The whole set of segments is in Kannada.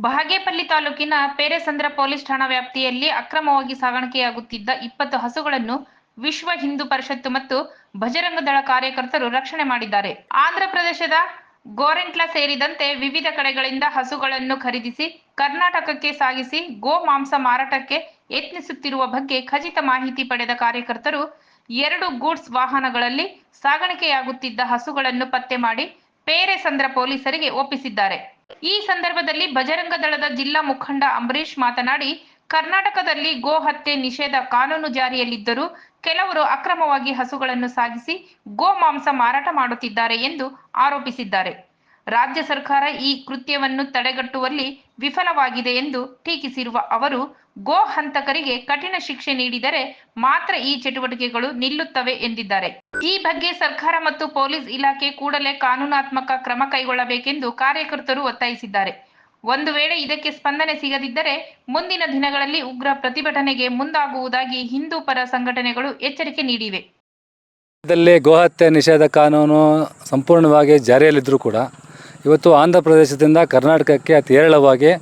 ಬಹಗೇಪಲ್ಲಿ ತಾಲೂಕಿನ ಪೇರೆಸಂದ್ರ ಪೊಲೀಸ್ ಠಾಣಾ ವ್ಯಾಪ್ತಿಯಲ್ಲಿ ಅಕ್ರಮವಾಗಿ ಸಾಗಾಣಿಕೆಯಾಗುತ್ತಿದ್ದ ಇಪ್ಪತ್ತು ಹಸುಗಳನ್ನು ವಿಶ್ವ ಹಿಂದೂ ಪರಿಷತ್ತು ಮತ್ತು ಭಜರಂಗದಳ ಕಾರ್ಯಕರ್ತರು ರಕ್ಷಣೆ ಮಾಡಿದ್ದಾರೆ. ಆಂಧ್ರ ಪ್ರದೇಶದ ಗೋರೆಂಟ್ಲಾ ಸೇರಿದಂತೆ ವಿವಿಧ ಕಡೆಗಳಿಂದ ಹಸುಗಳನ್ನು ಖರೀದಿಸಿ, ಕರ್ನಾಟಕಕ್ಕೆ ಸಾಗಿಸಿ, ಗೋ ಮಾಂಸ ಮಾರಾಟಕ್ಕೆ ಯತ್ನಿಸುತ್ತಿರುವ ಬಗ್ಗೆ ಖಚಿತ ಮಾಹಿತಿ ಪಡೆದ ಕಾರ್ಯಕರ್ತರು, ಎರಡು ಗೂಡ್ಸ್ ವಾಹನಗಳಲ್ಲಿ ಸಾಗಾಣಿಕೆಯಾಗುತ್ತಿದ್ದ ಹಸುಗಳನ್ನು ಪತ್ತೆ ಮಾಡಿ ಪೇರೆಸಂದ್ರ ಪೊಲೀಸರಿಗೆ ಒಪ್ಪಿಸಿದ್ದಾರೆ. ಈ ಸಂದರ್ಭದಲ್ಲಿ ಬಜರಂಗ ದಳದ ಜಿಲ್ಲಾ ಮುಖಂಡ ಅಂಬರೀಶ್ ಮಾತನಾಡಿ, ಕರ್ನಾಟಕದಲ್ಲಿ ಗೋ ಹತ್ಯೆ ನಿಷೇಧ ಕಾನೂನು ಜಾರಿಯಲ್ಲಿದ್ದರೂ ಕೆಲವರು ಅಕ್ರಮವಾಗಿ ಹಸುಗಳನ್ನು ಸಾಗಿಸಿ ಗೋ ಮಾಂಸ ಮಾರಾಟ ಮಾಡುತ್ತಿದ್ದಾರೆ ಎಂದು ಆರೋಪಿಸಿದ್ದಾರೆ. ರಾಜ್ಯ ಸರ್ಕಾರ ಈ ಕೃತ್ಯವನ್ನು ತಡೆಗಟ್ಟುವಲ್ಲಿ ವಿಫಲವಾಗಿದೆ ಎಂದು ಟೀಕಿಸಿರುವ ಅವರು, ಗೋ ಹಂತಕರಿಗೆ ಕಠಿಣ ಶಿಕ್ಷೆ ನೀಡಿದರೆ ಮಾತ್ರ ಈ ಚಟುವಟಿಕೆಗಳು ನಿಲ್ಲುತ್ತವೆ ಎಂದಿದ್ದಾರೆ. ಈ ಬಗ್ಗೆ ಸರ್ಕಾರ ಮತ್ತು ಪೊಲೀಸ್ ಇಲಾಖೆ ಕೂಡಲೇ ಕಾನೂನಾತ್ಮಕ ಕ್ರಮ ಕೈಗೊಳ್ಳಬೇಕೆಂದು ಕಾರ್ಯಕರ್ತರು ಒತ್ತಾಯಿಸಿದ್ದಾರೆ. ಒಂದು ವೇಳೆ ಇದಕ್ಕೆ ಸ್ಪಂದನೆ ಸಿಗದಿದ್ದರೆ ಮುಂದಿನ ದಿನಗಳಲ್ಲಿ ಉಗ್ರ ಪ್ರತಿಭಟನೆಗೆ ಮುಂದಾಗುವುದಾಗಿ ಹಿಂದೂ ಪರ ಸಂಘಟನೆಗಳು ಎಚ್ಚರಿಕೆ ನೀಡಿವೆ. ಗೋಹತ್ಯೆ ನಿಷೇಧ ಕಾನೂನು ಸಂಪೂರ್ಣವಾಗಿ ಜಾರಿಯಲ್ಲಿದ್ದರೂ ಕೂಡ ಇವತ್ತು ಆಂಧ್ರ ಪ್ರದೇಶದಿಂದ ಕರ್ನಾಟಕಕ್ಕೆ ಅತಿ ಹೇರಳವಾಗಿ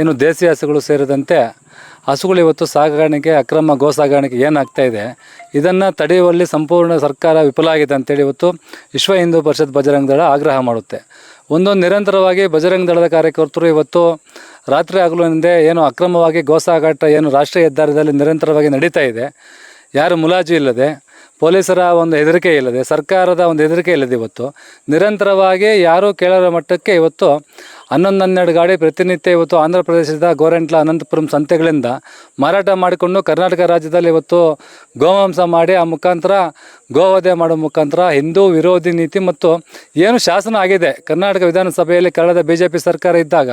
ಏನು ದೇಸಿ ಹಸುಗಳು ಸೇರಿದಂತೆ ಹಸುಗಳು ಇವತ್ತು ಸಾಗಾಣಿಕೆ ಅಕ್ರಮ ಗೋ ಸಾಗಾಣಿಕೆ ಏನಾಗ್ತಾ ಇದೆ, ಇದನ್ನು ತಡೆಯುವಲ್ಲಿ ಸಂಪೂರ್ಣ ಸರ್ಕಾರ ವಿಫಲ ಆಗಿದೆ ಅಂತೇಳಿ ಇವತ್ತು ವಿಶ್ವ ಹಿಂದೂ ಪರಿಷತ್ ಬಜರಂಗ ದಳ ಆಗ್ರಹ ಮಾಡುತ್ತೆ. ಒಂದೊಂದು ನಿರಂತರವಾಗಿ ಬಜರಂಗ ದಳದ ಕಾರ್ಯಕರ್ತರು ಇವತ್ತು ರಾತ್ರಿ ಹಗಲಿನಿಂದ ಏನು ಅಕ್ರಮವಾಗಿ ಗೋ ಸಾಗಾಟ ಏನು ರಾಷ್ಟ್ರೀಯ ಹೆದ್ದಾರಿಯಲ್ಲಿ ನಿರಂತರವಾಗಿ ನಡೀತಾ ಇದೆ. ಯಾರು ಮುಲಾಜಿ ಇಲ್ಲದೆ ಪೊಲೀಸರ ಒಂದು ಹೆದರಿಕೆ ಇಲ್ಲದೆ ಸರ್ಕಾರದ ಒಂದು ಹೆದರಿಕೆ ಇಲ್ಲದೆ ಇವತ್ತು ನಿರಂತರವಾಗಿ ಯಾರೂ ಕೇಳರ ಮಟ್ಟಕ್ಕೆ ಇವತ್ತು ಹನ್ನೊಂದು ಹನ್ನೆರಡು ಗಾಡಿ ಪ್ರತಿನಿತ್ಯ ಇವತ್ತು ಆಂಧ್ರ ಪ್ರದೇಶದ ಗೋರೆಂಟ್ಲ ಅನಂತಪುರಂ ಸಂತೆಗಳಿಂದ ಮಾರಾಟ ಮಾಡಿಕೊಂಡು ಕರ್ನಾಟಕ ರಾಜ್ಯದಲ್ಲಿ ಇವತ್ತು ಗೋಮಾಂಸ ಮಾಡಿ ಆ ಮುಖಾಂತರ ಗೋವಧೆ ಮಾಡೋ ಮುಖಾಂತರ ಹಿಂದೂ ವಿರೋಧಿ ನೀತಿ ಮತ್ತು ಏನು ಶಾಸನ ಆಗಿದೆ? ಕರ್ನಾಟಕ ವಿಧಾನಸಭೆಯಲ್ಲಿ ಕಳೆದ ಬಿ ಜೆ ಪಿ ಸರ್ಕಾರ ಇದ್ದಾಗ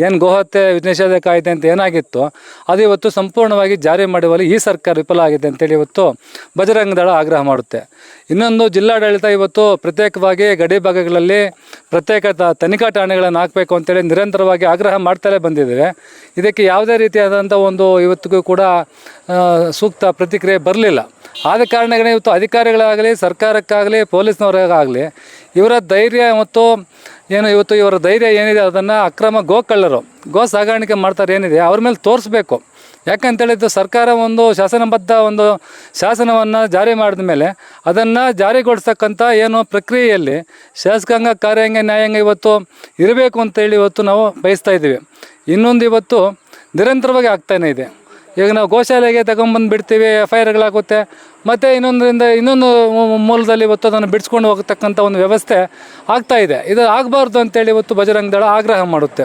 ಏನು ಗೋಹತ್ಯೆ ನಿಷೇಧ ಕಾಯ್ದೆ ಅಂತ ಏನಾಗಿತ್ತು? ಅದು ಇವತ್ತು ಸಂಪೂರ್ಣವಾಗಿ ಜಾರಿ ಮಾಡುವಲ್ಲಿ ಈ ಸರ್ಕಾರ ವಿಫಲ ಆಗಿದೆ ಅಂತೇಳಿ ಇವತ್ತು ಬಜರಂಗ ದಳ ಆಗ್ರಹ ಮಾಡುತ್ತೆ. ಇನ್ನೊಂದು ಜಿಲ್ಲಾಡಳಿತ ಇವತ್ತು ಪ್ರತ್ಯೇಕವಾಗಿ ಗಡಿ ಭಾಗಗಳಲ್ಲಿ ಪ್ರತ್ಯೇಕ ತನಿಖಾ ಠಾಣೆಗಳನ್ನು ಹಾಕಬೇಕು ಅಂತೇಳಿ ನಿರಂತರವಾಗಿ ಆಗ್ರಹ ಮಾಡ್ತಲೇ ಬಂದಿದ್ದೇವೆ. ಇದಕ್ಕೆ ಯಾವುದೇ ರೀತಿಯಾದಂಥ ಒಂದು ಇವತ್ತಿಗೂ ಕೂಡ ಸೂಕ್ತ ಪ್ರತಿಕ್ರಿಯೆ ಬರಲಿಲ್ಲ. ಆದ ಕಾರಣಗಳೇ ಇವತ್ತು ಅಧಿಕಾರಿಗಳಾಗಲಿ, ಸರ್ಕಾರಕ್ಕಾಗಲಿ ಪೊಲೀಸ್ನವರಿಗಾಗಲಿ ಇವರ ಧೈರ್ಯ ಮತ್ತು ಏನು ಇವತ್ತು ಇವರ ಧೈರ್ಯ ಏನಿದೆ ಅದನ್ನು ಅಕ್ರಮ ಗೋಕಳ್ಳರು, ಗೋ ಸಾಗಾಣಿಕೆ ಮಾಡ್ತಾರೆ ಏನಿದೆ, ಅವ್ರ ಮೇಲೆ ತೋರಿಸ್ಬೇಕು. ಯಾಕಂತೇಳಿದ್ದು ಸರ್ಕಾರ ಒಂದು ಶಾಸನಬದ್ಧ ಒಂದು ಶಾಸನವನ್ನು ಜಾರಿ ಮಾಡಿದ ಮೇಲೆ ಅದನ್ನು ಜಾರಿಗೊಳಿಸ್ತಕ್ಕಂಥ ಏನು ಪ್ರಕ್ರಿಯೆಯಲ್ಲಿ ಶಾಸಕಾಂಗ, ಕಾರ್ಯಾಂಗ, ನ್ಯಾಯಾಂಗ ಇವತ್ತು ಇರಬೇಕು ಅಂತೇಳಿ ಇವತ್ತು ನಾವು ಬಯಸ್ತಾ ಇದ್ದೀವಿ. ಇನ್ನೊಂದು ಇವತ್ತು ನಿರಂತರವಾಗಿ ಆಗ್ತಾನೇ ಇದೆ. ಈಗ ನಾವು ಗೋಶಾಲೆಗೆ ತಗೊಂಬಂದು ಬಿಡ್ತೀವಿ ಎಫ್ ಐ ಆರ್ಗಳಾಗುತ್ತೆ ಮತ್ತು ಇನ್ನೊಂದರಿಂದ ಇನ್ನೊಂದು ಮೂಲದಲ್ಲಿ ಇವತ್ತು ಅದನ್ನು ಬಿಡಿಸ್ಕೊಂಡು ಹೋಗ್ತಕ್ಕಂಥ ಒಂದು ವ್ಯವಸ್ಥೆ ಆಗ್ತಾ ಇದೆ. ಇದು ಆಗಬಾರ್ದು ಅಂತೇಳಿ ಇವತ್ತು ಬಜರಂಗ ದಳ ಆಗ್ರಹ ಮಾಡುತ್ತೆ.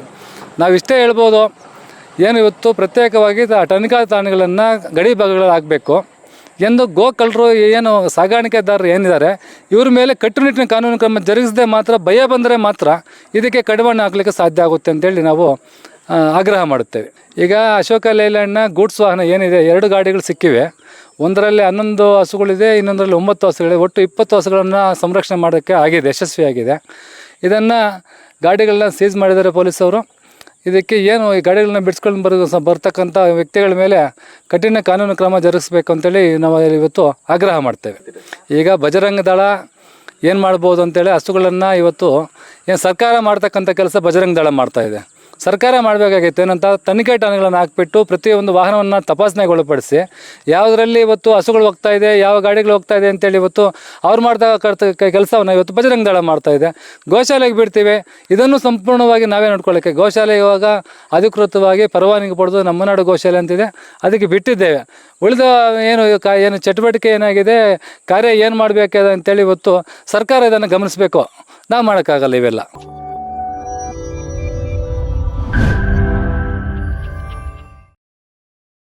ನಾವಿಷ್ಟೇ ಹೇಳ್ಬೋದು ಏನು ಇವತ್ತು ಪ್ರತ್ಯೇಕವಾಗಿ ತನಿಖಾ ತಾಣಗಳನ್ನು ಗಡಿ ಭಾಗಗಳಲ್ಲಿ ಹಾಕಬೇಕು. ಎಂದು ಗೋಕಳ್ಳರು ಏನು ಸಾಗಾಣಿಕೆದಾರರು ಏನಿದ್ದಾರೆ, ಇವ್ರ ಮೇಲೆ ಕಟ್ಟುನಿಟ್ಟಿನ ಕಾನೂನು ಕ್ರಮ ಜರುಗಿಸದೆ ಮಾತ್ರ, ಭಯ ಬಂದರೆ ಮಾತ್ರ ಇದಕ್ಕೆ ಕಡಿವಾಣ ಹಾಕಲಿಕ್ಕೆ ಸಾಧ್ಯ ಆಗುತ್ತೆ ಅಂತೇಳಿ ನಾವು ಆಗ್ರಹ ಮಾಡುತ್ತೇವೆ. ಈಗ ಅಶೋಕ ಲೈಲ್ಯಾಂಡ್ನ ಗೂಡ್ಸ್ ವಾಹನ ಏನಿದೆ, ಎರಡು ಗಾಡಿಗಳು ಸಿಕ್ಕಿವೆ. ಒಂದರಲ್ಲಿ ಹನ್ನೊಂದು ಹಸುಗಳಿದೆ, ಇನ್ನೊಂದರಲ್ಲಿ ಒಂಬತ್ತು ಹಸುಗಳಿವೆ ಒಟ್ಟು ಇಪ್ಪತ್ತು ಹಸುಗಳನ್ನು ಸಂರಕ್ಷಣೆ ಮಾಡೋಕ್ಕೆ ಆಗಿದೆ, ಯಶಸ್ವಿಯಾಗಿದೆ. ಇದನ್ನು ಗಾಡಿಗಳನ್ನ ಸೀಸ್ ಮಾಡಿದ್ದಾರೆ ಪೊಲೀಸವರು ಇದಕ್ಕೆ ಏನು ಈ ಗಾಡಿಗಳನ್ನ ಬಿಡಿಸ್ಕೊಂಡು ಬರೋ ಬರ್ತಕ್ಕಂಥ ವ್ಯಕ್ತಿಗಳ ಮೇಲೆ ಕಠಿಣ ಕಾನೂನು ಕ್ರಮ ಜರುಗಿಸ್ಬೇಕು ಅಂತೇಳಿ ನಾವು ಇವತ್ತು ಆಗ್ರಹ ಮಾಡ್ತೇವೆ. ಈಗ ಬಜರಂಗ ದಳ ಏನು ಮಾಡ್ಬೋದು ಅಂತೇಳಿ ಹಸುಗಳನ್ನು ಇವತ್ತು ಏನು ಸರ್ಕಾರ ಮಾಡ್ತಕ್ಕಂಥ ಕೆಲಸ ಬಜರಂಗ ದಳ ಮಾಡ್ತಾ ಇದೆ. ಸರ್ಕಾರ ಮಾಡಬೇಕಾಗಿತ್ತು ಏನಂತ ತನಿಖೆ ಠಾಣೆಗಳನ್ನು ಹಾಕ್ಬಿಟ್ಟು ಪ್ರತಿಯೊಂದು ವಾಹನವನ್ನು ತಪಾಸಣೆಗೊಳಪಡಿಸಿ, ಯಾವುದರಲ್ಲಿ ಇವತ್ತು ಹಸುಗಳು ಹೋಗ್ತಾ ಇದೆ, ಯಾವ ಗಾಡಿಗಳು ಹೋಗ್ತಾ ಇದೆ ಅಂತೇಳಿ ಇವತ್ತು ಅವ್ರು ಮಾಡ್ತಾ ಕೆಲಸವನ್ನು ಇವತ್ತು ಬಜರಂಗ ದಳ ಮಾಡ್ತಾ ಇದೆ. ಗೋಶಾಲೆಗೆ ಬಿಡ್ತೀವಿ. ಇದನ್ನು ಸಂಪೂರ್ಣವಾಗಿ ನಾವೇ ನೋಡ್ಕೊಳ್ಳೋಕ್ಕೆ. ಗೋಶಾಲೆ ಇವಾಗ ಅಧಿಕೃತವಾಗಿ ಪರವಾನಗಿ ಪಡೆದು ನಮ್ಮ ನಾಡು ಗೋಶಾಲೆ ಅಂತಿದೆ. ಅದಕ್ಕೆ ಬಿಟ್ಟಿದ್ದೇವೆ. ಉಳಿದ ಏನು ಏನು ಚಟುವಟಿಕೆ ಏನಾಗಿದೆ, ಕಾರ್ಯ ಏನು ಮಾಡಬೇಕಿದೆ ಅಂತೇಳಿ ಇವತ್ತು ಸರ್ಕಾರ ಇದನ್ನು ಗಮನಿಸಬೇಕು. ನಾವು ಮಾಡೋಕ್ಕಾಗಲ್ಲ ಇವೆಲ್ಲ.